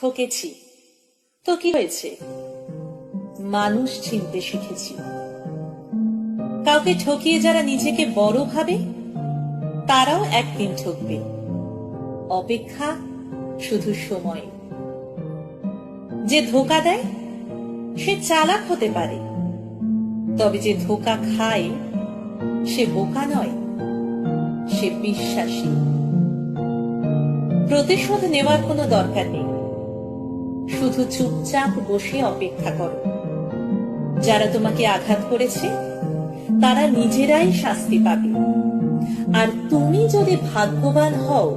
ঠকেছি। তো কি হয়েছে? মানুষ চিনতে শিখেছি। কাউকে ঠকিয়ে যারা নিজেকে বড় ভাবে, তারাও একদিন ঠকবে। অপেক্ষা শুধু সময়। যে ধোকা দেয়, সে চালাক হতে পারে। তবে যে ধোকা খায়, সে বোকা নয়, সে বিশ্বাসী। প্রতিশোধ নেওয়ার কোনো দরকার নেই। শুধু চুপচাপ বসে অপেক্ষা করো। যারা তোমাকে আঘাত করেছে, তারা নিজেরাই শাস্তি পাবে। আর তুমি যদি ভাগ্যবান হও,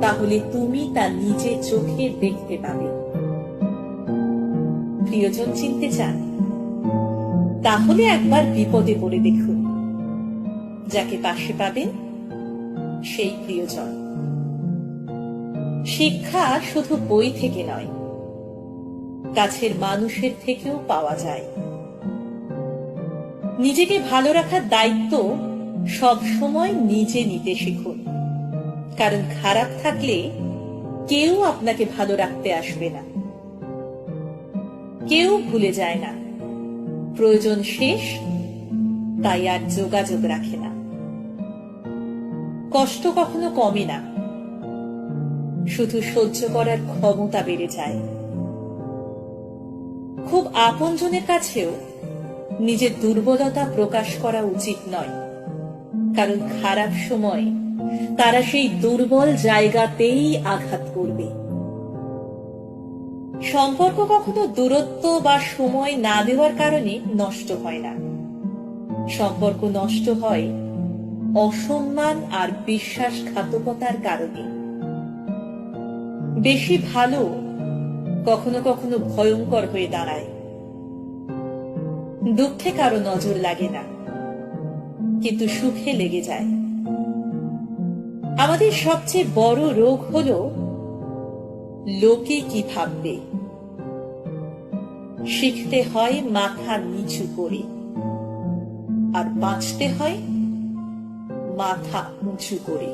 তাহলে তুমি তা নিজে চোখে দেখতে পাবে। প্রিয়জন চিনতে চান? তাহলে একবার বিপদে পড়ে দেখুন। যাকে পাশে পাবেন, সেই প্রিয়জন। শিক্ষা শুধু বই থেকে নয়, কাছের মানুষের থেকেও পাওয়া যায়। নিজেকে ভালো রাখার দায়িত্ব সব সময় নিজে নিতে শিখুন, কারণ খারাপ থাকলে কেউ আপনাকে ভালো রাখতে আসবে না। কেউ ভুলে যায় না, প্রয়োজন শেষ, তাই আর যোগাযোগ রাখে না। কষ্ট কখনো কমে না। শুধু সহ্য করার ক্ষমতা বেড়ে যায়। খুব আপনজনের কাছেও নিজের দুর্বলতা প্রকাশ করা উচিত নয়, কারণ খারাপ সময় তারা সেই দুর্বল জায়গাতেই আঘাত করবে। সম্পর্ক কখনো দূরত্ব বা সময় না দেওয়ার কারণে নষ্ট হয় না। সম্পর্ক নষ্ট হয় অসম্মান আর বিশ্বাসঘাতকতার কারণে। বেশি ভালো কখনো কখনো ভয়ঙ্কর হয়ে দাঁড়ায়। দুঃখে কারও নজর লাগে না, কিন্তু সুখে লেগে যায়। আমাদের সবচেয়ে বড় রোগ হল লোকে কি ভাববে? শিখতে হয় মাথা নিচু করে, আর বাঁচতে হয় মাথা উঁচু করে।